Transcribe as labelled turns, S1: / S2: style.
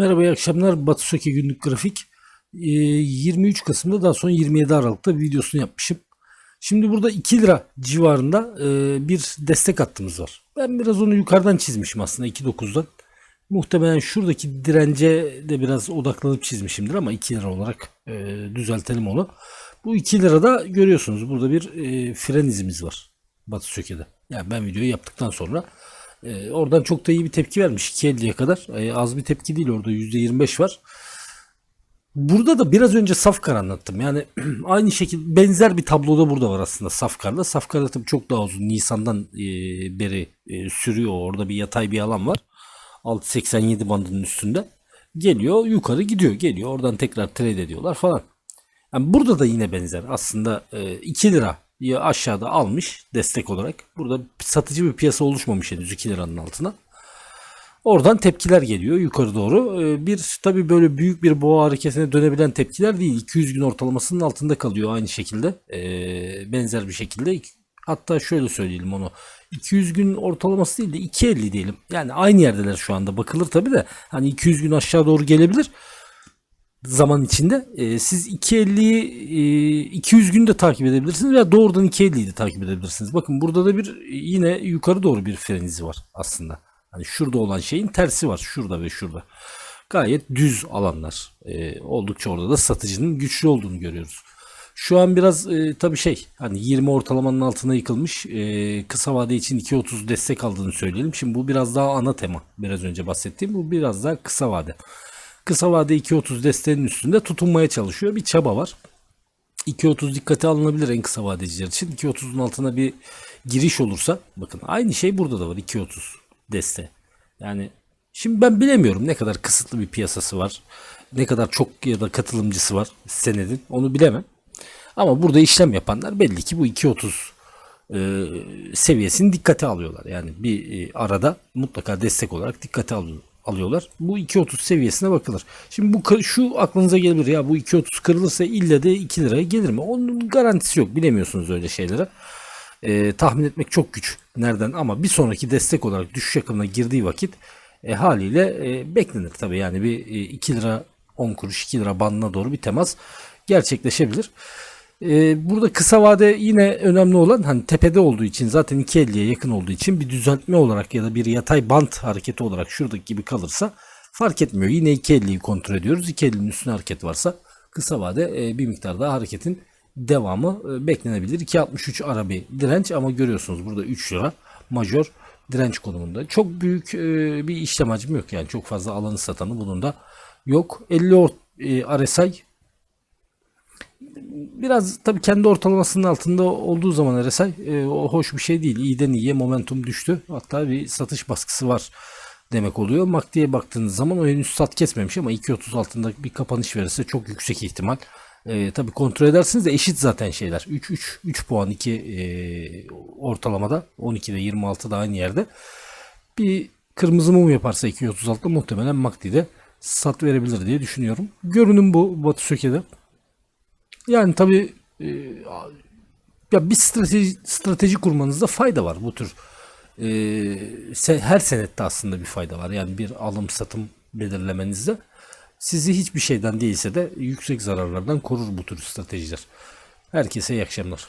S1: Merhaba iyi akşamlar. Batı Söke günlük grafik. Ee, 23 Kasım'da daha sonra 27 Aralık'ta videosunu yapmışım. Şimdi burada 2 lira civarında e, bir destek hattımız var. Ben biraz onu yukarıdan çizmişim aslında 2.9'dan. Muhtemelen şuradaki dirence de biraz odaklanıp çizmişimdir ama 2 lira olarak e, düzeltelim onu. Bu 2 lirada görüyorsunuz burada bir e, fren izimiz var Batı Söke'de. Yani ben videoyu yaptıktan sonra e, oradan çok da iyi bir tepki vermiş 2.50'ye kadar. E, az bir tepki değil orada %25 var. Burada da biraz önce Safkar anlattım. Yani aynı şekilde benzer bir tabloda burada var aslında Safkar'da. Safkar'da tabii çok daha uzun. Nisan'dan e, beri e, sürüyor. Orada bir yatay bir alan var. 6.87 bandının üstünde. Geliyor yukarı gidiyor. Geliyor oradan tekrar trade ediyorlar falan. Yani burada da yine benzer. Aslında e, 2 lira ya aşağıda almış destek olarak. Burada satıcı bir piyasa oluşmamış henüz 2 liranın altına. Oradan tepkiler geliyor yukarı doğru. Ee, Bir tabi böyle büyük bir boğa hareketine dönebilen tepkiler değil. 200 gün ortalamasının altında kalıyor aynı şekilde. Ee, benzer bir şekilde. Hatta şöyle söyleyelim onu. 200 gün ortalaması değil de 250 diyelim. Yani aynı yerdeler şu anda. Bakılır tabi de. Hani 200 gün aşağı doğru gelebilir zaman içinde. Ee, siz 250'yi e, 200 günü de takip edebilirsiniz veya doğrudan 250'yi de takip edebilirsiniz. Bakın burada da bir yine yukarı doğru bir fren izi var aslında. Hani şurada olan şeyin tersi var. Şurada ve şurada. Gayet düz alanlar. Ee, oldukça orada da satıcının güçlü olduğunu görüyoruz. Şu an biraz e, tabii şey hani 20 ortalamanın altına yıkılmış. E, kısa vade için 2.30 destek aldığını söyleyelim. Şimdi bu biraz daha ana tema. Biraz önce bahsettiğim bu biraz daha kısa vade. Kısa vade 2.30 desteğinin üstünde tutunmaya çalışıyor. Bir çaba var. 2.30 dikkate alınabilir en kısa vadeciler için. 2.30'un altına bir giriş olursa bakın aynı şey burada da var 2.30 deste. Yani şimdi ben bilemiyorum ne kadar kısıtlı bir piyasası var. Ne kadar çok ya da katılımcısı var senedin onu bilemem. Ama burada işlem yapanlar belli ki bu 2.30 e, seviyesini dikkate alıyorlar. Yani bir e, arada mutlaka destek olarak dikkate alıyor- alıyorlar. Bu 2.30 seviyesine bakılır. Şimdi bu şu aklınıza gelebilir ya bu 2.30 kırılırsa ille de 2 liraya gelir mi? Onun garantisi yok. Bilemiyorsunuz öyle şeylere. E, tahmin etmek çok güç. Nereden? Ama bir sonraki destek olarak düşüş yakınına girdiği vakit e, haliyle e, beklenir tabii. Yani bir e, 2 lira 10 kuruş 2 lira bandına doğru bir temas gerçekleşebilir. E, burada kısa vade yine önemli olan hani tepede olduğu için zaten 2.50'ye yakın olduğu için bir düzeltme olarak ya da bir yatay bant hareketi olarak şuradaki gibi kalırsa fark etmiyor. Yine 2.50'yi kontrol ediyoruz. 2.50'nin üstüne hareket varsa kısa vade e, bir miktar daha hareketin devamı e, beklenebilir. 2.63 ara bir direnç ama görüyorsunuz burada 3 lira majör direnç konumunda. Çok büyük e, bir işlem hacmi yok yani çok fazla alanı satanı bunun da yok. 50 ort, e, RSI biraz tabii kendi ortalamasının altında olduğu zaman RSI e, o hoş bir şey değil. İyiden iyiye momentum düştü. Hatta bir satış baskısı var demek oluyor. MACD'ye baktığınız zaman o henüz sat kesmemiş ama 2.30 altında bir kapanış verirse çok yüksek ihtimal. E, tabii kontrol edersiniz de eşit zaten şeyler. 3 3 3 puan 2 e, ortalamada 12'de 26'da aynı yerde. Bir kırmızı mum yaparsa 2.36'da muhtemelen MACD'de sat verebilir diye düşünüyorum. Görünüm bu Batı Söke'de. Yani tabii e, ya bir strateji, strateji kurmanızda fayda var bu tür. e, her senette aslında bir fayda var. Yani bir alım satım belirlemenizde sizi hiçbir şeyden değilse de yüksek zararlardan korur bu tür stratejiler. Herkese iyi akşamlar.